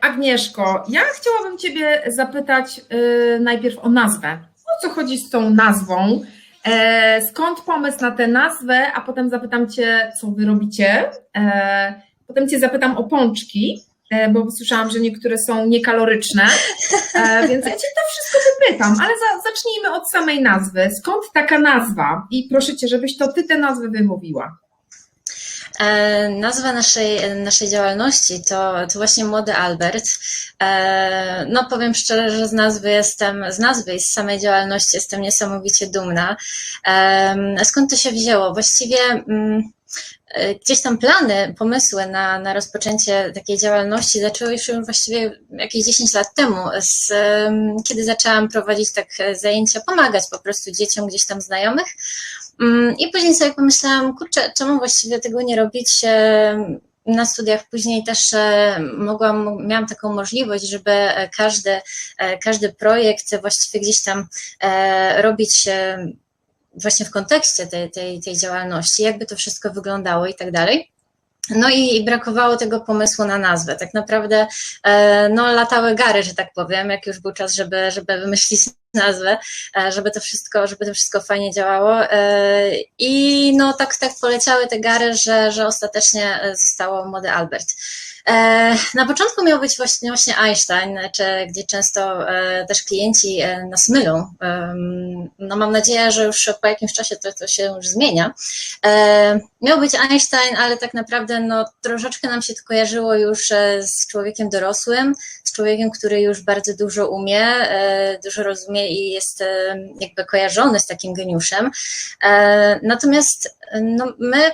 Agnieszko, ja chciałabym Ciebie zapytać y, najpierw o nazwę. O co chodzi z tą nazwą? E, skąd pomysł na tę nazwę, a potem zapytam Cię, co Wy robicie. E, potem Cię zapytam o pączki, e, bo słyszałam, że niektóre są niekaloryczne, e, więc ja Cię to wszystko wypytam, ale za, zacznijmy od samej nazwy. Skąd taka nazwa? I proszę Cię, żebyś to Ty tę nazwę wymówiła. E, Nazwa naszej, naszej działalności to, to właśnie Młody Albert. E, No powiem szczerze, że z nazwy jestem, z nazwy i z samej działalności jestem niesamowicie dumna. E, Skąd to się wzięło? Właściwie mm, gdzieś tam plany, pomysły na, na rozpoczęcie takiej działalności zaczęły się właściwie jakieś 10 lat temu, z, em, kiedy zaczęłam prowadzić tak zajęcia, pomagać po prostu dzieciom gdzieś tam znajomych. Mm, I później sobie pomyślałam, kurczę, czemu właściwie tego nie robić? Na studiach później też e, mogłam, miałam taką możliwość, żeby e, każdy, e, każdy projekt właściwie gdzieś tam robić właśnie w kontekście tej, tej, tej działalności, jakby to wszystko wyglądało i tak dalej. No i, brakowało tego pomysłu na nazwę. Tak naprawdę e, no, latały gary, że tak powiem, jak już był czas, żeby, żeby wymyślić nazwę, e, żeby to wszystko, żeby to wszystko fajnie działało. E, I no tak, tak poleciały te gary, że, że ostatecznie zostało młody Albert. E, Na początku miał być właśnie, właśnie Einstein, czy, gdzie często e, też klienci e, nas mylą. No mam nadzieję, że już po jakimś czasie to, to się już zmienia. Miał być Einstein, ale tak naprawdę no, troszeczkę nam się to kojarzyło już z człowiekiem dorosłym, z człowiekiem, który już bardzo dużo umie, dużo rozumie i jest jakby kojarzony z takim geniuszem. Natomiast no, my,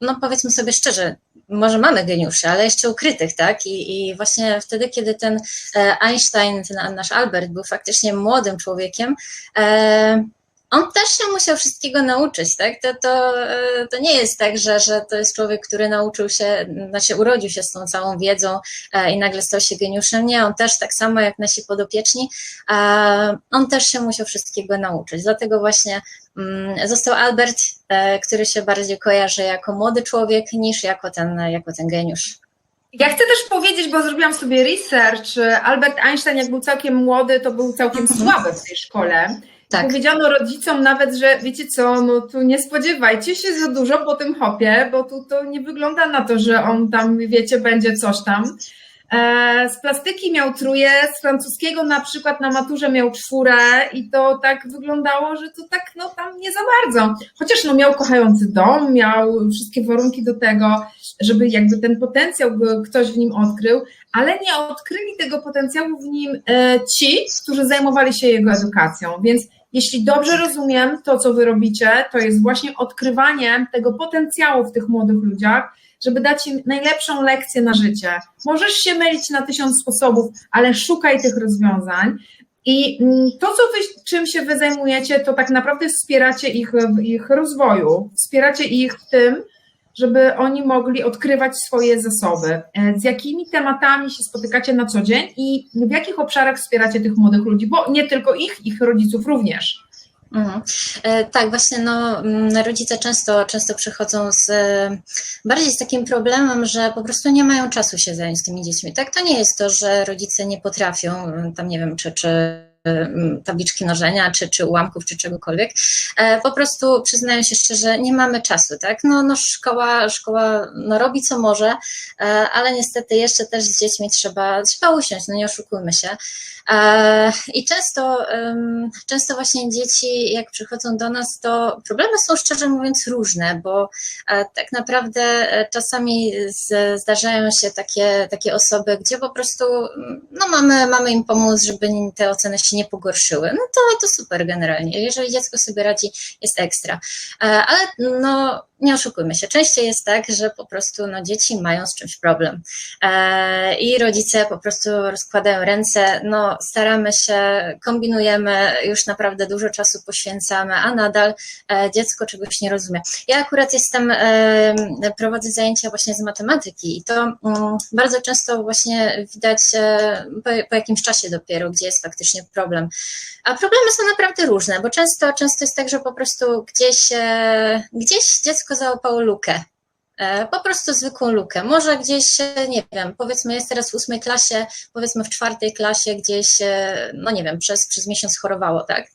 no powiedzmy sobie szczerze, może mamy geniuszy, ale jeszcze ukrytych, tak? I, I właśnie wtedy, kiedy ten e, Einstein, ten nasz Albert był faktycznie młodym człowiekiem, e, on też się musiał wszystkiego nauczyć, tak? To, to, e, to nie jest tak, że, że to jest człowiek, który nauczył się, znaczy urodził się z tą całą wiedzą e, i nagle stał się geniuszem. Nie, on też tak samo jak nasi podopieczni, on też się musiał wszystkiego nauczyć. Dlatego właśnie mm, został Albert, e, który się bardziej kojarzy jako młody człowiek niż jako ten, jako ten geniusz. Ja chcę też powiedzieć, bo zrobiłam sobie research. Albert Einstein, jak był całkiem młody, to był całkiem słaby w tej szkole. Tak. Powiedziano rodzicom nawet, że wiecie co, no tu nie spodziewajcie się za dużo po tym hopie, bo tu to nie wygląda na to, że on tam, wiecie, będzie coś tam. E, z plastyki miał truje, z francuskiego na przykład na maturze miał czwórę i to tak wyglądało, że to tak no tam nie za bardzo. Chociaż no miał kochający dom, miał wszystkie warunki do tego, żeby jakby ten potencjał ktoś w nim odkrył, ale nie odkryli tego potencjału w nim e, ci, którzy zajmowali się jego edukacją. Więc jeśli dobrze rozumiem to, co wy robicie, to jest właśnie odkrywanie tego potencjału w tych młodych ludziach, żeby dać im najlepszą lekcję na życie. Możesz się mylić na tysiąc sposobów, ale szukaj tych rozwiązań. I to, co wy, czym się wy zajmujecie, to tak naprawdę wspieracie ich w ich rozwoju, wspieracie ich w tym, żeby oni mogli odkrywać swoje zasoby. E, Z jakimi tematami się spotykacie na co dzień i w jakich obszarach wspieracie tych młodych ludzi, bo nie tylko ich, ich rodziców również. Mhm. E, Tak, właśnie no, mm, rodzice często, często przychodzą z e, bardziej z takim problemem, że po prostu nie mają czasu się zająć tymi dziećmi. Tak, to nie jest to, że rodzice nie potrafią, mm, tam nie wiem, czy, czy tabliczki mnożenia, czy, czy ułamków, czy czegokolwiek. E, Po prostu przyznają się szczerze, nie mamy czasu, tak? No, no szkoła, szkoła no, robi co może, e, ale niestety jeszcze też z dziećmi trzeba, trzeba usiąść, no nie oszukujmy się. E, I często, często właśnie dzieci, jak przychodzą do nas, to problemy są szczerze mówiąc różne, bo tak naprawdę czasami zdarzają się takie, takie osoby, gdzie po prostu no mamy, mamy im pomóc, żeby te oceny się nie pogorszyły. No to, to super generalnie. Jeżeli dziecko sobie radzi, jest ekstra. E, Ale no, nie oszukujmy się, częściej jest tak, że po prostu no, dzieci mają z czymś problem e, i rodzice po prostu rozkładają ręce, no staramy się, kombinujemy, już naprawdę dużo czasu poświęcamy, a nadal e, dziecko czegoś nie rozumie. Ja akurat jestem, prowadzę zajęcia właśnie z matematyki i to mm, bardzo często właśnie widać po, po jakimś czasie dopiero, gdzie jest faktycznie problem. A problemy są naprawdę różne, bo często, często jest tak, że po prostu gdzieś, e, gdzieś dziecko załapało lukę. E, Po prostu zwykłą lukę. Może gdzieś, e, nie wiem, powiedzmy jest teraz w ósmej klasie, powiedzmy w czwartej klasie gdzieś, no nie wiem, przez, przez miesiąc chorowało, tak?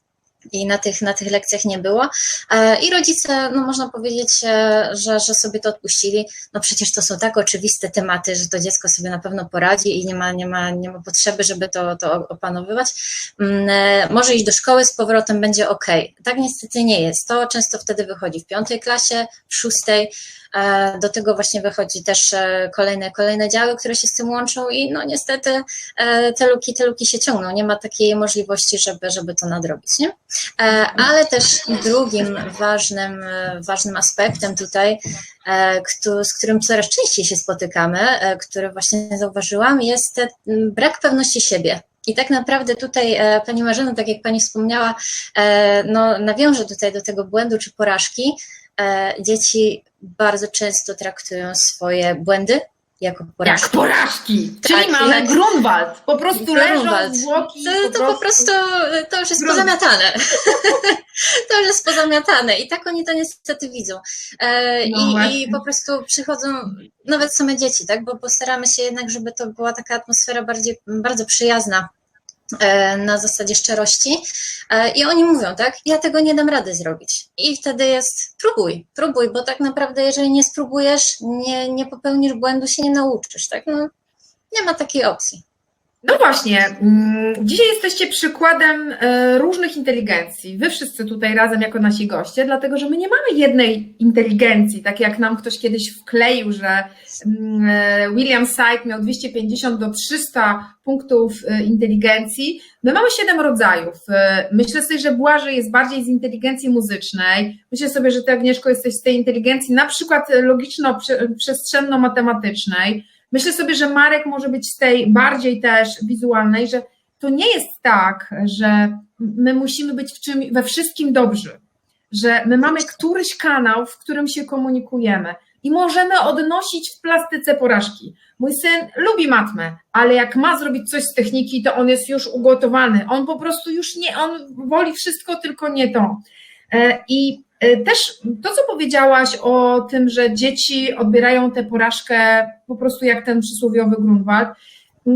I na tych, na tych lekcjach nie było. E, I rodzice, no można powiedzieć, e, że, że sobie to odpuścili. No przecież to są tak oczywiste tematy, że to dziecko sobie na pewno poradzi i nie ma, nie ma, nie ma potrzeby, żeby to, to opanowywać. Mm, e, Może iść do szkoły z powrotem, będzie ok. Tak niestety nie jest. To często wtedy wychodzi w piątej klasie, w szóstej. E, Do tego właśnie wychodzi też e, kolejne, kolejne działy, które się z tym łączą i no niestety e, te luki, te luki się ciągną. Nie ma takiej możliwości, żeby, żeby to nadrobić. Nie? Ale też drugim ważnym, ważnym aspektem tutaj, z którym coraz częściej się spotykamy, który właśnie zauważyłam, jest brak pewności siebie. I tak naprawdę tutaj Pani Marzeno, tak jak Pani wspomniała, no, nawiążę tutaj do tego błędu czy porażki. E, Dzieci bardzo często traktują swoje błędy jako porażki. Jak porażki. Czyli Tak, mamy jak- Grunwald. Po prostu leżą Grunwald. zwłoki. To, to po prostu to już jest Grunt. pozamiatane. to już jest pozamiatane i tak oni to niestety widzą. E, No i. I po prostu przychodzą nawet same dzieci, tak? Bo postaramy się jednak, żeby to była taka atmosfera bardziej, bardzo przyjazna na zasadzie szczerości. E, I oni mówią, tak, ja tego nie dam rady zrobić. I wtedy jest, próbuj, próbuj, bo tak naprawdę, jeżeli nie spróbujesz, nie, nie popełnisz błędu, się nie nauczysz, tak? No, nie ma takiej opcji. No właśnie, mm, dzisiaj jesteście przykładem e, różnych inteligencji. Wy wszyscy tutaj razem jako nasi goście, dlatego że my nie mamy jednej inteligencji, tak jak nam ktoś kiedyś wkleił, że mm, e, William Syke miał 250 do 300 punktów e, inteligencji. My mamy siedem rodzajów. Myślę sobie, że Błażej jest bardziej z inteligencji muzycznej. Myślę sobie, że ty Agnieszko jesteś z tej inteligencji na przykład logiczno-przestrzenne-matematycznej. Myślę sobie, że Marek może być z tej bardziej też wizualnej, że to nie jest tak, że my musimy być w czym, we wszystkim dobrzy, że my mamy któryś kanał, w którym się komunikujemy i możemy odnosić w plastyce porażki. Mój syn lubi matmę, ale jak ma zrobić coś z techniki, to on jest już ugotowany. On po prostu już nie, on woli wszystko, tylko nie to. E, I też to, co powiedziałaś o tym, że dzieci odbierają tę porażkę po prostu jak ten przysłowiowy Grunwald,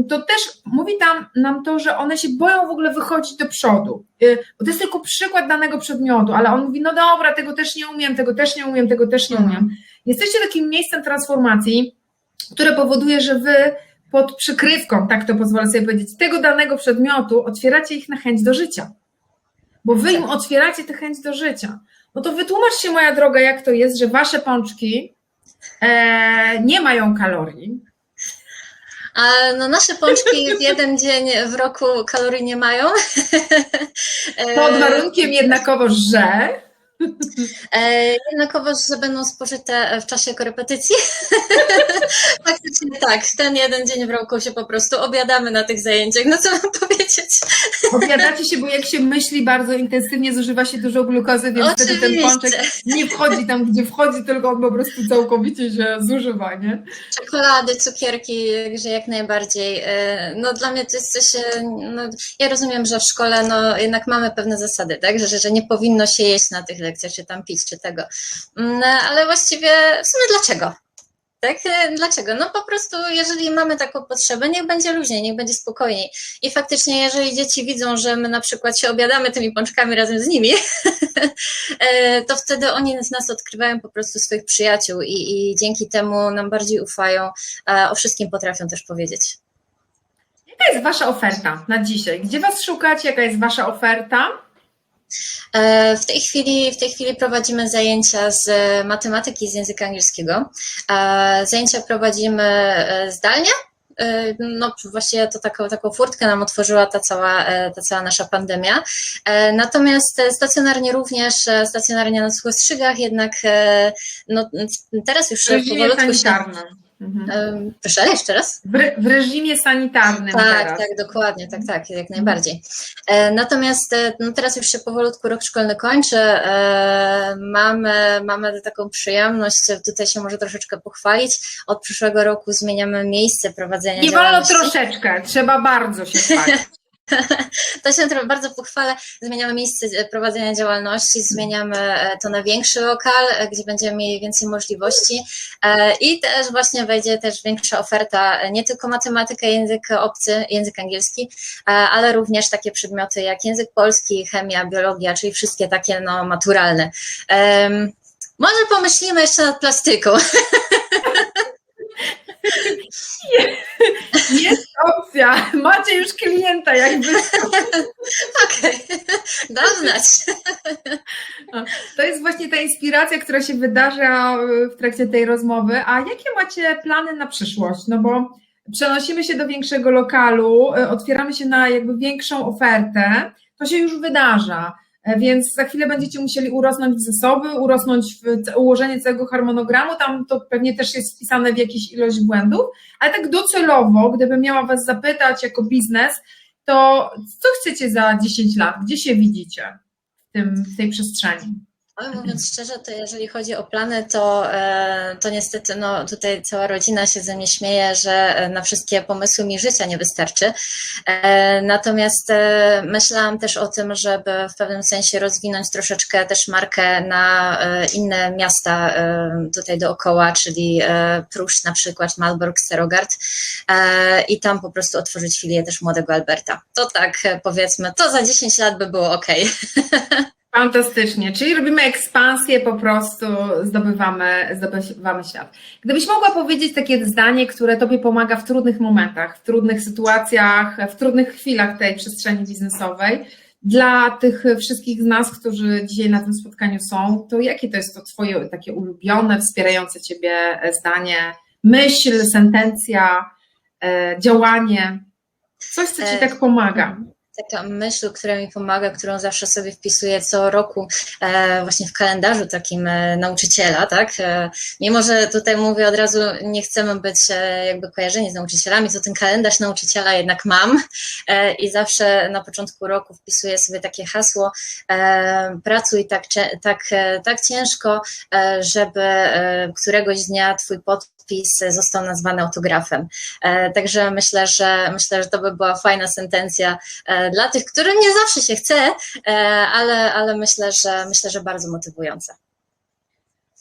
to też mówi tam nam to, że one się boją w ogóle wychodzić do przodu. E, Bo to jest tylko przykład danego przedmiotu, ale on mówi, no dobra, tego też nie umiem, tego też nie umiem, tego też nie umiem. Jesteście takim miejscem transformacji, które powoduje, że wy pod przykrywką, tak to pozwolę sobie powiedzieć, tego danego przedmiotu otwieracie ich na chęć do życia. Bo wy im otwieracie tę chęć do życia. No to wytłumacz się, moja droga, jak to jest, że wasze pączki e, nie mają kalorii. A no nasze pączki w jeden dzień w roku kalorii nie mają. Pod warunkiem jednakowo, że E, jednakowo, że będą spożyte w czasie korepetycji. Faktycznie tak, ten jeden dzień w roku się po prostu obiadamy na tych zajęciach. No co mam powiedzieć? obiadacie się, bo jak się myśli bardzo intensywnie, zużywa się dużo glukozy, więc wtedy ten Oczywiście. pączek nie wchodzi tam, gdzie wchodzi, tylko on po prostu całkowicie się zużywa, nie? Czekolady, cukierki, że jak najbardziej. E, No dla mnie to jest coś, e, no, ja rozumiem, że w szkole no jednak mamy pewne zasady, tak, że, że nie powinno się jeść na tych lekcjach, czy tam pić, czy tego. Mm, Ale właściwie w sumie dlaczego? Tak? E, Dlaczego? No po prostu, jeżeli mamy taką potrzebę, niech będzie luźniej, niech będzie spokojniej. I faktycznie, jeżeli dzieci widzą, że my na przykład się obiadamy tymi pączkami razem z nimi, e, to wtedy oni z nas odkrywają po prostu swoich przyjaciół i, i dzięki temu nam bardziej ufają, o wszystkim potrafią też powiedzieć. Jaka jest wasza oferta na dzisiaj? Gdzie was szukać? Jaka jest wasza oferta? E, W tej chwili, w tej chwili prowadzimy zajęcia z matematyki, z języka angielskiego. E, Zajęcia prowadzimy e, zdalnie. E, No, właściwie to taką, taką furtkę nam otworzyła ta cała, e, ta cała nasza pandemia. E, Natomiast e, stacjonarnie również, e, stacjonarnie na Suchostrzygach, jednak e, no, teraz już reżimie powolutku się... Mhm. Proszę, jeszcze raz? W, re- w reżimie sanitarnym Tak, teraz. tak, dokładnie, tak, tak, jak najbardziej. E, Natomiast e, no teraz już się powolutku rok szkolny kończy. E, Mamy, mamy taką przyjemność, tutaj się może troszeczkę pochwalić. Od przyszłego roku zmieniamy miejsce prowadzenia Nie wolno troszeczkę, trzeba bardzo się chwalić. To się trochę bardzo pochwalę. Zmieniamy miejsce e, prowadzenia działalności, zmieniamy e, to na większy lokal, e, gdzie będziemy mieli więcej możliwości i też właśnie wejdzie też większa oferta, nie tylko matematyka, język obcy, język angielski, ale również takie przedmioty jak język polski, chemia, biologia, czyli wszystkie takie no, maturalne. Może pomyślimy jeszcze nad plastyką. Jest opcja. Macie już klienta, jakby. Okej, dam znać. To jest właśnie ta inspiracja, która się wydarza e, w trakcie tej rozmowy. A jakie macie plany na przyszłość? No bo przenosimy się do większego lokalu, e, otwieramy się na jakby większą ofertę. To się już wydarza. E, Więc za chwilę będziecie musieli urosnąć w zasoby, urosnąć w ułożenie całego harmonogramu. Tam to pewnie też jest wpisane w jakąś ilość błędów, ale tak docelowo, gdybym miała Was zapytać jako biznes, to co chcecie za 10 lat? Gdzie się widzicie w, tym, w tej przestrzeni? Oj, mówiąc szczerze, to jeżeli chodzi o plany, to, e, to niestety no, tutaj cała rodzina się ze mnie śmieje, że e, na wszystkie pomysły mi życia nie wystarczy. E, Natomiast myślałam też o tym, żeby w pewnym sensie rozwinąć troszeczkę też markę na inne miasta tutaj dookoła, czyli Pruszcz na przykład, Malbork, Serogard i tam po prostu otworzyć filię też Młodego Alberta. To tak powiedzmy, to za 10 lat by było ok. Fantastycznie, czyli robimy ekspansję, po prostu zdobywamy, zdobywamy świat. Gdybyś mogła powiedzieć takie zdanie, które Tobie pomaga w trudnych momentach, w trudnych sytuacjach, w trudnych chwilach tej przestrzeni biznesowej, dla tych wszystkich z nas, którzy dzisiaj na tym spotkaniu są, to jakie to jest to Twoje takie ulubione, wspierające Ciebie zdanie, myśl, sentencja, e, działanie, coś, co Ci E, tak pomaga? Taka myśl, która mi pomaga, którą zawsze sobie wpisuję co roku e, właśnie w kalendarzu takim e, nauczyciela, tak? E, mimo, że tutaj mówię od razu, nie chcemy być jakby kojarzeni z nauczycielami, to ten kalendarz nauczyciela jednak mam i zawsze na początku roku wpisuję sobie takie hasło pracuj tak, tak, tak ciężko, żeby któregoś dnia twój podpis został nazwany autografem. E, Także myślę, że myślę, że to by była fajna sentencja e, dla tych, którym nie zawsze się chce, e, ale, ale myślę, że myślę, że bardzo motywująca.